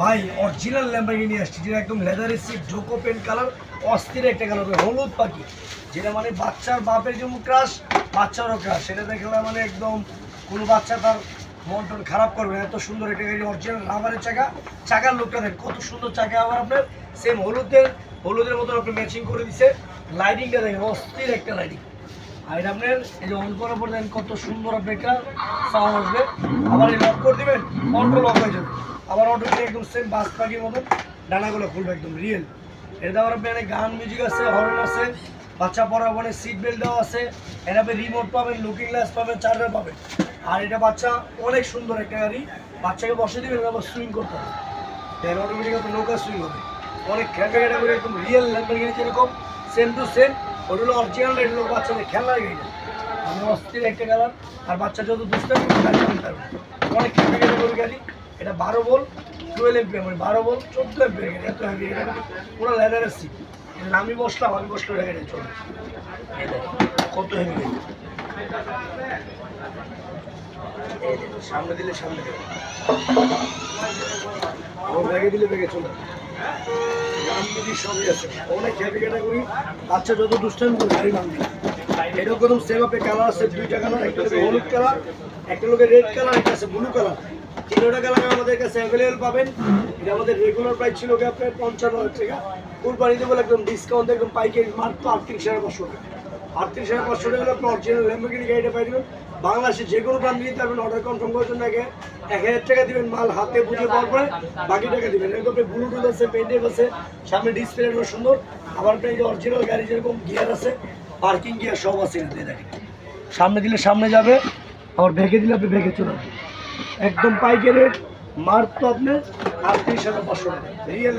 ভাই original Lamborghini নিয়ে আসছি, যেটা একদম লেদারের সিট জোকো পেন কালার অস্থির একটা কালার হলুদ পাখি, যেটা মানে বাচ্চার বাপের যেমন ক্রাশ বাচ্চারও ক্রাশ সেটা দেখলে মানে একদম কোনো বাচ্চা তার মন টন খারাপ করবে না, এত সুন্দর একটা গাড়ি অরিজিনাল রাবারের চাকা, চাকার লোকটা দেখ, কত সুন্দর চাকা, আবার আপনার সেম হলুদের হলুদের মতন আপনি ম্যাচিং করে দিছে লাইটিংটা দেখেন, অস্থির একটা লাইটিং আর এটা আপনার এই যে অন করার পর কত সুন্দর আপনি একটা সাউন্ড আসবে। আবার এই লক করে দিবেন অটো লক হয়ে যাবে। আবার অটো দিয়ে একদম সেম বাস পাখির মতন ডানাগুলো খুলবে, একদম রিয়েল এটা আবার আপনি গান মিউজিক আছে হর্ন আছে, বাচ্চা পড়ার মানে সিট বেল্ট দেওয়া আছে। এটা আপনি রিমোট পাবেন লুকিং গ্লাস পাবেন চার্জার পাবেন। আর এটা বাচ্চা অনেক সুন্দর একটা গাড়ি। বাচ্চাকে বসে দিবেন আবার সুইং করতে হবে। অটোমেটিক নৌকা সুইং হবে। অনেক এটা করে একদম রিয়েল ল্যাম্বরগিনি যেরকম সেম টু সেম ওটা হলো অরিজিনাল এটা হলো বাচ্চাদের খেলার গাড়ি আমি অস্থির একটা কালার আর বাচ্চা যত দুষ্ট অনেক গেলে করে গাড়ি এটা বারো বল টুয়েলভ এমপিয়ার মানে বারো বল, চোদ্দ গাড়ি এত হেভি এটা পুরো লেদারের সিট আমি বসলাম, আমি বসলে এটা চলে কত গাড়ি সামনে দিলে সামনে দিলে। ব্যাগে দিলে ব্যাগে চলে অনেক ক্যাটাগরি যত দুষ্টান এরকম সেম কালার আছে, দুইটা কালার একটা হলুদ কালার একটা রেড কালার একটা আছে ব্লু কালার তিনোটা কালার আমাদের অ্যাভেলেবেল পাবেন। আমাদের রেগুলার প্রাইস ছিল আপনার হাজার বলে একদম একদম পাইকারি গাড়িটা পাই বাংলাদেশে যে কোনো প্রান্ত নিতে পারবেন অর্ডার কনফার্ম করার জন্য এক হাজার টাকা দিবেন মাল, হাতে বুঝে পাওয়ার পরে বাকি টাকা দিবেন। এরকম ব্লুটুথ আছে পেন্টেপ আছে, সামনে ডিসপ্লে সুন্দর। আবার আপনি এই অরিজিনাল গাড়ি, যেরকম গিয়ার আছে পার্কিং গিয়ার সব আছে সামনে দিলে সামনে যাবে, আবার ভেঙে দিলে আপনি ভেঙে চলে আসবেন একদম পাইকারি রেট মার তো আপনার আটত্রিশ হাজার পাঁচশো টাকা। রিয়েল